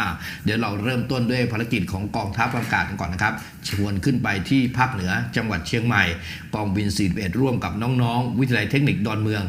อ่าเดี๋ยวเราเริ่มต้นด้วยภารกิจของกองทัพอากาศกันก่อนนะครับ ชวนขึ้นไปที่ภาคเหนือจังหวัดเชียงใหม่ กองบิน 41 ร่วมกับน้องๆ วิทยาลัยเทคนิคดอนเมือง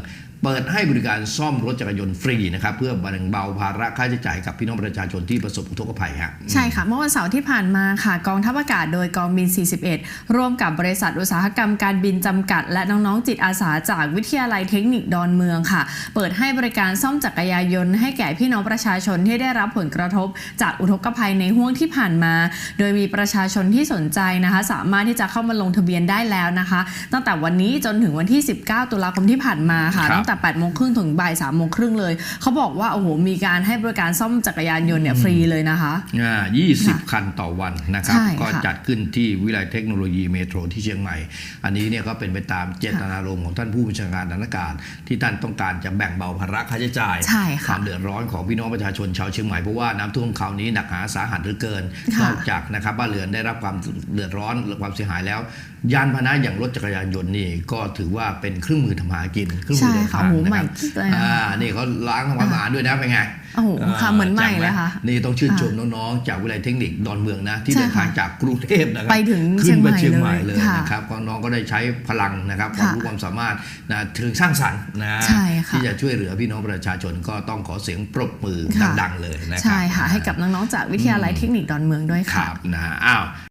เปิดให้บริการซ่อมรถจักรยานยนต์ฟรีนะครับเพื่อแบ่งเบาภาระค่าใช้จ่ายกับพี่น้องประชาชนที่ประสบอุทกภัยฮะใช่ค่ะ เมื่อวันเสาร์ที่ผ่านมาค่ะ กองทัพอากาศโดยกองบิน 41 ร่วมกับบริษัทอุตสาหกรรมการบินจำกัด และน้องๆจิตอาสาจากวิทยาลัยเทคนิคดอนเมืองค่ะ เปิดให้บริการซ่อมจักรยานยนต์ให้แก่พี่น้องประชาชนที่ได้รับผลกระทบ จากอุทกภัยในห่วงที่ผ่านมา โดยมีประชาชนที่สนใจนะคะ สามารถที่จะเข้ามาลงทะเบียนได้แล้วนะคะ ตั้งแต่วันนี้จนถึงวันที่ 19 ตุลาคมที่ผ่านมาค่ะครับตั้งแต่8โมงครึ่งถึงบ่าย3โมงครึ่งเลย เขาบอกว่าโอ้โหมีการให้บริการซ่อมจักรยานยนต์เนี่ยฟรีเลยนะคะอ่า20 คันต่อวันนะครับใช่ก็ค่ะจัดขึ้นที่วิทยาลัยเทคโนโลยีเมโทรที่เชียงใหม่ อันนี้เนี่ยก็เป็นไปตามเจตนารมณ์ของท่านผู้บัญชาการทหารอากาศที่ท่านต้องการจะแบ่งเบาภาระค่าใช้จ่ายใช่คค่ะวามเดือดร้อนของพี่น้องประชาชนชาวเชียงใหม่เพราะว่าน้ำท่วมคราวนี้หนักหนาสาหัสเหลือเกินค่ะนอกจากนะครับบ้านเรือนได้รับความเดือดร้อนและความเสียหายแล้ว ยานพาหนะอย่างรถจักรยานยนต์นี่ก็ถือว่าเป็นเครื่องมือทำหากินเครื่องมือใช่เดินค่ะทางโอ้โหนะใหคม่รับกิ๊กเลยนะอ่านี่เขาล้างทำความสะอาดด้วยนะเป็นไงโอ้โหค่ะเหมือนใหม่แจ่เลยค่ะนี่ต้องชื่นชมน้องๆ จากวิทยาลัยเทคนิคดอนเมืองนะ ที่ใช่เดินทางค่ะจากกรุงเทพนะครัไปถึงขึ้นไปเชีเชียยงงใหใหม่ม่เลยเลยค่ะนะครับก็น้องก็ได้ใช้พลังนะครับความค่ะรู้ความสามารถนะถึงสร้างสรรค์นะใช่ค่ะที่จะช่วยเหลือพี่น้องประชาชนก็ต้องขอเสียงปรบมือค่ะดังๆเลยนะครับใช่ค่ะให้กับน้องๆจากวิทยาลัยเทคนิคดอนเมืองด้วยคค่ะรับนะอ้าว